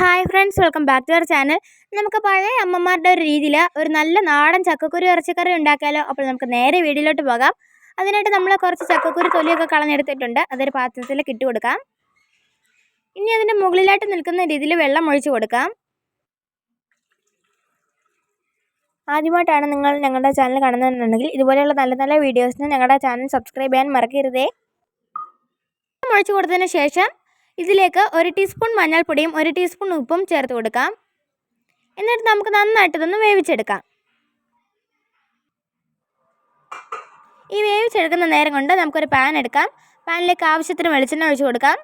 Hi friends welcome back to our channel നമുക്ക് പഴയ അമ്മമാരുടെ ഒരു രീതിയിൽ ഒരു നല്ല നാടൻ ചക്കക്കുരു ഇറച്ചിക്കറി ഉണ്ടാക്കിയാലോ? അപ്പോൾ നമുക്ക് നേരെ വീടിലോട്ട് പോകാം. അതിനായിട്ട് നമ്മൾ കുറച്ച് ചക്കക്കുരു തൊലിയൊക്കെ കളഞ്ഞെടുത്തിട്ടുണ്ട്. അതൊരു പാത്രത്തിലേക്ക് ഇട്ട് കൊടുക്കാം. ഇനി അതിന്റെ മുകളിലായിട്ട് നിൽക്കുന്ന രീതിയിൽ വെള്ളം ഒഴിച്ച് കൊടുക്കാം. ആദ്യമായിട്ടാണ് നിങ്ങൾ ഞങ്ങളുടെ ചാനൽ കാണുന്നതെന്നുണ്ടെങ്കിൽ ഇതുപോലെയുള്ള നല്ല നല്ല വീഡിയോസിന് ഞങ്ങളുടെ ചാനൽ സബ്സ്ക്രൈബ് ചെയ്യാൻ മറക്കരുതേ. ഒഴിച്ച് കൊടുത്തതിന് ശേഷം ഇതിലേക്ക് ഒരു ടീസ്പൂൺ മഞ്ഞൾപ്പൊടിയും ഒരു ടീസ്പൂൺ ഉപ്പും ചേർത്ത് കൊടുക്കാം. എന്നിട്ട് നമുക്ക് നന്നായിട്ട് ഇതൊന്ന് വേവിച്ചെടുക്കാം. ഈ വേവിച്ചെടുക്കുന്ന നേരം കൊണ്ട് നമുക്കൊരു പാൻ എടുക്കാം. പാനിലേക്ക് ആവശ്യത്തിന് വെളിച്ചെണ്ണ ഒഴിച്ച് കൊടുക്കാം.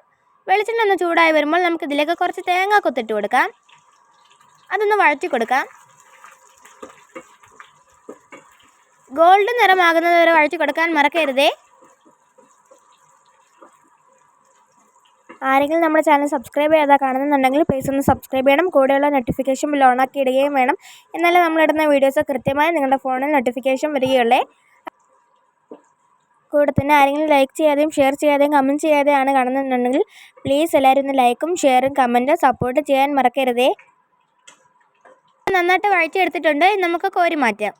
വെളിച്ചെണ്ണ ഒന്ന് ചൂടായി വരുമ്പോൾ നമുക്ക് ഇതിലേക്ക് കുറച്ച് തേങ്ങ കൊത്തിട്ട് കൊടുക്കാം. അതൊന്ന് വഴറ്റി കൊടുക്കാം. ഗോൾഡ് നിറമാകുന്നത് വരെ വഴറ്റി കൊടുക്കാൻ മറക്കരുതേ. ആരെങ്കിലും നമ്മുടെ ചാനൽ സബ്സ്ക്രൈബ് ചെയ്താൽ കാണുന്നുണ്ടെങ്കിൽ പ്ലീസ് ഒന്ന് സബ്സ്ക്രൈബ് ചെയ്യണം. കൂടെയുള്ള നോട്ടിഫിക്കേഷൻ ബിൽ ഓണാക്കി ഇടുകയും വേണം. എന്നാലേ നമ്മളിടുന്ന വീഡിയോസ് കൃത്യമായി നിങ്ങളുടെ ഫോണിൽ നോട്ടിഫിക്കേഷൻ വരികയുള്ളേ. കൂടെ തന്നെ ആരെങ്കിലും ലൈക്ക് ചെയ്യാതെയും ഷെയർ ചെയ്യാതെയും കമന്റ് ചെയ്യാതെയാണ് കാണുന്നുണ്ടെങ്കിൽ പ്ലീസ് എല്ലാവരും ഒന്ന് ലൈക്കും ഷെയറും കമന്റും സപ്പോർട്ട് ചെയ്യാൻ മറക്കരുതേ. നന്നായിട്ട് വഴറ്റിയെടുത്തിട്ടുണ്ട്. നമുക്ക് കോരി മാറ്റാം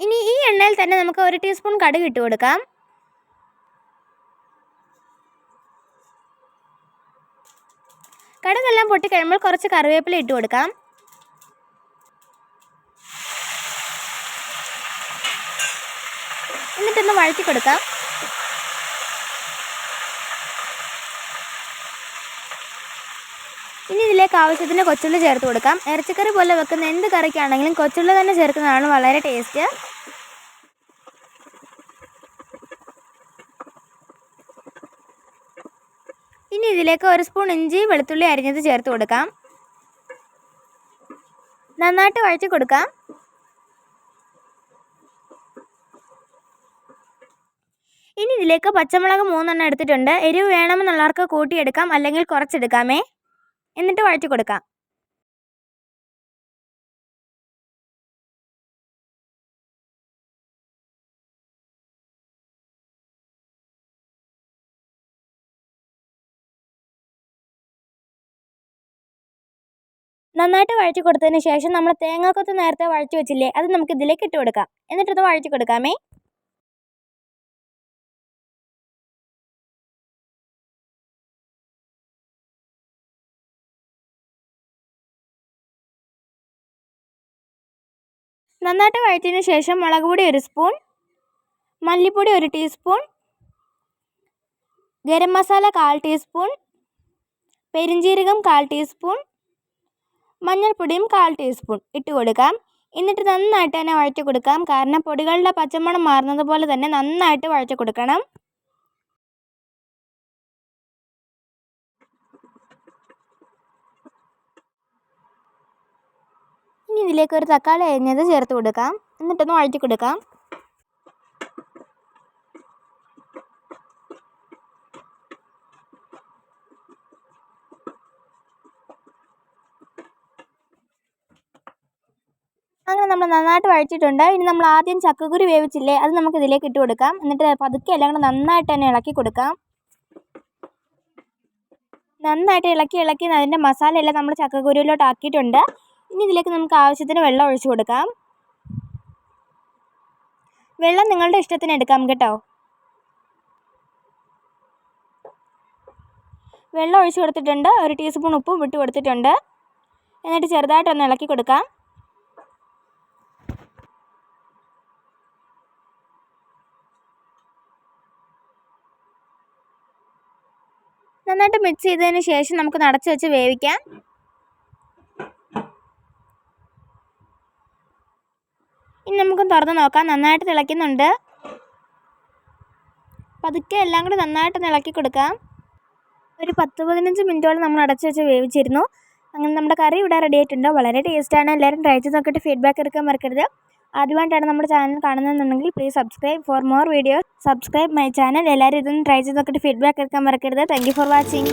ഇനി ഈ എണ്ണയിൽ തന്നെ നമുക്ക് ഒരു ടീസ്പൂൺ കടുക് ഇട്ട് കൊടുക്കാം. കടുകെല്ലാം പൊട്ടിക്കഴിയുമ്പോൾ കുറച്ച് കറിവേപ്പില ഇട്ട് കൊടുക്കാം. എന്നിട്ടൊന്ന് വഴറ്റി കൊടുക്കാം. ഇനി ഇതിലേക്ക് ആവശ്യത്തിന് കൊച്ചുള്ളി ചേർത്ത് കൊടുക്കാം. ഇറച്ചിക്കറി പോലെ വെക്കുന്ന എന്ത് കറിക്കാണെങ്കിലും കൊച്ചുള്ളി തന്നെ ചേർക്കുന്നതാണ് വളരെ ടേസ്റ്റ് ഇനി ഇതിലേക്ക് ഒരു സ്പൂൺ ഇഞ്ചി വെളുത്തുള്ളി അരിഞ്ഞത് ചേർത്ത് കൊടുക്കാം. നന്നായിട്ട് വഴറ്റി കൊടുക്കാം. ഇനി ഇതിലേക്ക് പച്ചമുളക് മൂന്നെണ്ണം എടുത്തിട്ടുണ്ട്. എരിവ് വേണമെന്നുള്ളവർക്ക് കൂട്ടിയെടുക്കാം അല്ലെങ്കിൽ കുറച്ചെടുക്കാമേ. എന്നിട്ട് വഴറ്റി കൊടുക്കാം. നന്നായിട്ട് വഴറ്റി കൊടുത്തതിന് ശേഷം നമ്മൾ തേങ്ങാക്കൊത്ത് നേരത്തെ വഴറ്റി വെച്ചില്ലേ അത് നമുക്ക് ഇതിലേക്ക് ഇട്ട് കൊടുക്കാം. എന്നിട്ടത് വഴറ്റി കൊടുക്കാമേ. നന്നായിട്ട് വഴറ്റിയതിന് ശേഷം മുളക് പൊടി ഒരു സ്പൂൺ മല്ലിപ്പൊടി ഒരു ടീസ്പൂൺ ഗരം മസാല കാൽ ടീസ്പൂൺ പെരിഞ്ജീരകം കാൽ ടീസ്പൂൺ മഞ്ഞൾപ്പൊടിയും കാൽ ടീസ്പൂൺ ഇട്ട് കൊടുക്കാം. എന്നിട്ട് നന്നായിട്ട് തന്നെ വഴറ്റി കൊടുക്കാം. കാരണം പൊടികളുടെ പച്ചമണം മാറുന്നത് പോലെ തന്നെ നന്നായിട്ട് വഴറ്റി കൊടുക്കണം. ഇനി ഇതിലേക്ക് ഒരു തക്കാളി അരിഞ്ഞത് ചേർത്ത് കൊടുക്കാം. എന്നിട്ടൊന്ന് വഴറ്റി കൊടുക്കാം. അങ്ങനെ നമ്മൾ നന്നായിട്ട് വഴറ്റിയിട്ടുണ്ട്. ഇനി നമ്മൾ ആദ്യം ചക്കക്കുരു വേവിച്ചില്ലേ അത് നമുക്ക് ഇതിലേക്ക് ഇട്ട് കൊടുക്കാം. എന്നിട്ട് പതുക്കെ എല്ലാം കൂടെ നന്നായിട്ട് തന്നെ ഇളക്കി കൊടുക്കാം. നന്നായിട്ട് ഇളക്കി ഇളക്കി അതിന്റെ മസാലയെല്ലാം നമ്മൾ ചക്കക്കുരുവിലോട്ട് ആക്കിയിട്ടുണ്ട്. ഇനി ഇതിലേക്ക് നമുക്ക് ആവശ്യത്തിന് വെള്ളം ഒഴിച്ചു കൊടുക്കാം. വെള്ളം നിങ്ങളുടെ ഇഷ്ടത്തിന് എടുക്കാം കേട്ടോ. വെള്ളം ഒഴിച്ചു കൊടുത്തിട്ടുണ്ട്. ഒരു ടീസ്പൂൺ ഉപ്പും വിട്ട് കൊടുത്തിട്ടുണ്ട്. എന്നിട്ട് ചെറുതായിട്ടൊന്ന് ഇളക്കി കൊടുക്കാം. നന്നായിട്ട് മിക്സ് ചെയ്തതിന് ശേഷം നമുക്ക് നടച്ച് വെച്ച് വേവിക്കാം. ഇനി നമുക്ക് തുറന്ന് നോക്കാം. നന്നായിട്ട് തിളയ്ക്കുന്നുണ്ട്. പതുക്കെ എല്ലാം കൂടി നന്നായിട്ട് ഇളക്കി കൊടുക്കാം. ഒരു പത്ത് പതിനഞ്ച് മിനിറ്റോളം നമ്മൾ അടച്ചു വെച്ച് വേവിച്ചിരുന്നു. അങ്ങനെ നമ്മുടെ കറി ഇവിടെ റെഡി ആയിട്ടുണ്ട്. വളരെ ടേസ്റ്റാണ് എല്ലാവരും ട്രൈ ചെയ്ത് നോക്കിയിട്ട് ഫീഡ്ബാക്ക് എടുക്കാൻ മറക്കരുത്. ആദ്യമായിട്ടാണ് നമ്മുടെ channel കാണുന്നതെന്നുണ്ടെങ്കിൽ please subscribe for more videos subscribe my channel എല്ലാവരും ഇതൊന്ന് ട്രൈ ചെയ്ത് നോക്കിയിട്ട് ഫീഡ്ബാക്ക് എടുക്കാൻ മറക്കരുത്. Thank for watching